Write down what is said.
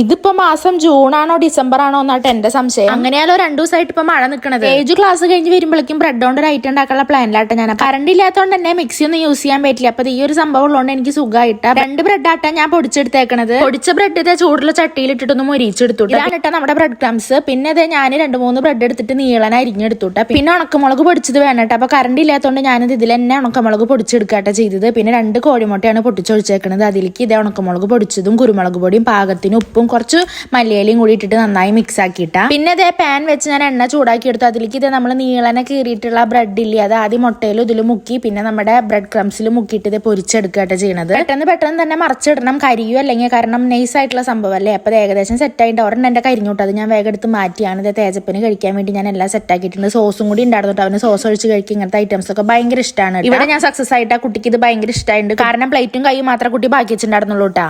ഇതിപ്പോ മാസം ജൂൺ ആണോ ഡിസംബർ ആണോ എന്നാട്ട് എന്റെ സംശയം. അങ്ങനെയാലോ രണ്ടു ദിവസമായിട്ട് ഇപ്പൊ മഴ നിൽക്കണത് ഏജ് ക്ലാസ് കഴിഞ്ഞ് വരുമ്പോഴേക്കും ബ്രെഡ് കൊണ്ട് ഒരു ഐറ്റം ഉണ്ടാക്കാനുള്ള പ്ലാനിലാട്ടെ ഞാൻ. കറണ്ട് ഇല്ലാത്തതുകൊണ്ട് തന്നെ മിക്സി ഒന്നും യൂസ് ചെയ്യാൻ പറ്റില്ല. അപ്പൊ ഈ ഒരു സംഭവം ഉള്ളതുകൊണ്ട് എനിക്ക് സുഖമായിട്ട് രണ്ട് ബ്രെഡ് ആട്ടാ ഞാൻ പൊടിച്ചെടുത്തേക്കണത്. പൊടിച്ച ബ്രെഡ് ഇതേ ചൂടുള്ള ചട്ടിയിൽ ഇട്ടിട്ടൊന്ന് മൊരിച്ചെടുത്തു ഇതാണ് നമ്മുടെ ബ്രെഡ് ക്രംസ് പിന്നെ ഇത് ഞാൻ രണ്ട് മൂന്ന് ബ്രെഡ് എടുത്തിട്ട് നീളന അരിഞ്ഞെടുത്തുട്ടെ പിന്നെ ഉണക്കമുളക് പൊടിച്ചത് വേണം കേട്ടോ അപ്പൊ കറണ്ട് ഇല്ലാത്തതുകൊണ്ട് ഞാനിത് ഇതിൽ തന്നെ ഉണക്കമുളക് പൊടിച്ചെടുക്കാട്ടെ ചെയ്തത്. പിന്നെ രണ്ട് കോഴിമുട്ടയാണ് പൊട്ടിച്ചൊഴിച്ചേക്കണത്. അതിലേക്ക് ഇതേ ഉണക്കമുളക് പൊടിച്ചതും കുരുമുളക് പൊടിയും പാകത്തിന് ഉപ്പും കുറച്ച് മല്ലിയിലയും കൂടി ഇട്ടിട്ട് നന്നായി മിക്സ് ആക്കിയിട്ടാ. പിന്നെ ഇതേ പാൻ വെച്ച് ഞാൻ എണ്ണ ചൂടാക്കി എടുത്തു. അതിലേക്ക് ഇത് നമ്മൾ നീളനെ കീറിയിട്ടുള്ള ബ്രെഡ് ഇല്ലേ അത് ആദ്യം മുട്ടയിലും ഇതിലും മുക്കി പിന്നെ നമ്മുടെ ബ്രെഡ് ക്രംസിൽ മുക്കിയിട്ട് ഇത് പൊരിച്ചെടുക്കുകയായിട്ട് ചെയ്യണത്. പെട്ടെന്ന് പെട്ടെന്ന് തന്നെ മറിച്ചിടണം. കരിയോ അല്ലെങ്കിൽ കാരണം നൈസ് ആയിട്ടുള്ള സംഭവം അല്ലേ? അപ്പൊ ഇത് ഏകദേശം സെറ്റ് ആയിട്ട് ഒരെണ്ണം എന്റെ കരിഞ്ഞോട്ട് അത് ഞാൻ വേഗം എടുത്ത് മാറ്റിയാണ്. ഇത് തേജപ്പിന് കഴിക്കാൻ വേണ്ടി ഞാൻ എല്ലാം സെറ്റ് ആക്കിയിട്ടുണ്ട്. സോസും കൂടി ഉണ്ടായിരുന്നു അവന് സോസ് ഒഴിച്ച് കഴിക്കും ഇങ്ങനത്തെ ഐറ്റംസ് ഒക്കെ ഭയങ്കര ഇഷ്ടമാണ് ഇവിടെ ഞാൻ സക്സസ് ആയിട്ട് ആ കുട്ടിക്ക് ഇത് ഭയങ്കര ഇഷ്ടമായിട്ടുണ്ട് കാരണം പ്ലേറ്റും കൈ മാത്രം കുട്ടി ബാക്കി വെച്ചിട്ടുണ്ടായിരുന്നുള്ളൂ കേട്ടാ